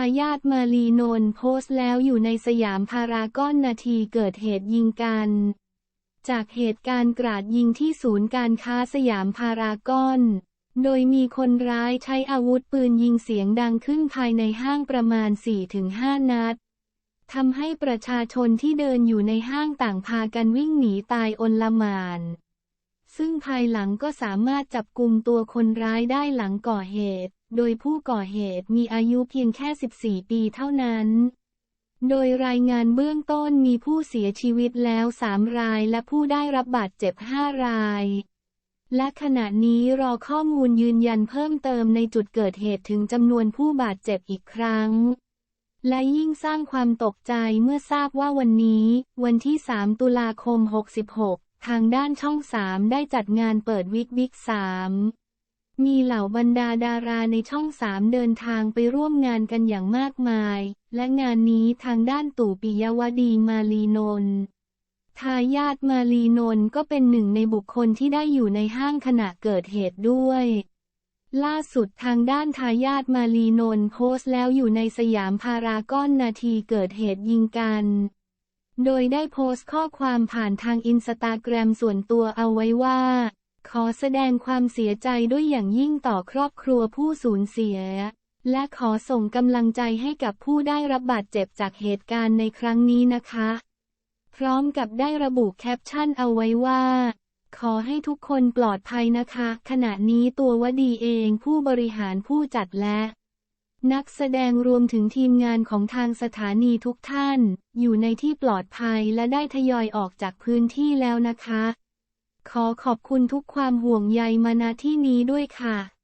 ายาทมาลีนน์โพสต์แล้วอยู่ในสยามพารากอนนาทีเกิดเหตุยิงกัน จากเหตุการณ์กราดยิงที่ศูนย์การค้าสยามพารากอน โดยมีคนร้ายใช้อาวุธปืนยิงเสียงดังขึ้นภายในห้างประมาณ 4-5 นัดทำให้ประชาชนที่เดินอยู่ในห้างต่างพากันวิ่งหนีตายอนลหมาน ซึ่งภายหลังก็สามารถจับกลุ่มตัวคนร้ายได้หลังก่อเหตุ โดยผู้ก่อเหตุมีอายุเพียงแค่ 14 ปีเท่านั้น โดยรายงานเบื้องต้นมีผู้เสียชีวิตแล้ว 3 รายและผู้ได้รับบาดเจ็บ 5 ราย และขณะนี้รอข้อมูลยืนยันเพิ่มเติมในจุดเกิดเหตุถึงจำนวนผู้บาดเจ็บอีกครั้ง และยิ่งสร้างความตกใจเมื่อทราบว่าวันนี้ วันที่ 3 ตุลาคม 66ทางด้านช่อง 3 ได้จัดงานเปิดวิกวิก3 มีเหล่าบรรดาดาราในช่อง3เดินทางไปร่วมงานกันอย่างมากมาย และงานนี้ทางด้านตู่ปิยวดีมาลีนนท์ทายาทมาลีนนท์ก็เป็นหนึ่งในบุคคลที่ได้อยู่ในห้างขณะเกิดเหตุด้วย ล่าสุดทางด้านทายาทมาลีนนท์โพสต์แล้วอยู่ในสยามพารากอนนาทีเกิดเหตุยิงกัน โดยได้โพสต์ข้อความผ่านทางอินสตาแกรมส่วนตัวเอาไว้ว่า ขอแสดงความเสียใจด้วยอย่างยิ่งต่อครอบครัวผู้สูญเสีย และขอส่งกำลังใจให้กับผู้ได้รับบาดเจ็บจากเหตุการณ์ในครั้งนี้นะคะ พร้อมกับได้ระบุแคปชั่นเอาไว้ว่า ขอให้ทุกคนปลอดภัยนะคะ ขณะนี้ตัววดีเองผู้บริหารผู้จัดและนักแสดงรวมถึงทีมงานของทางสถานีทุกท่าน อยู่ในที่ปลอดภัยและได้ทยอยออกจากพื้นที่แล้วนะคะ ขอขอบคุณทุกความห่วงใยมาณที่นี้ด้วยค่ะ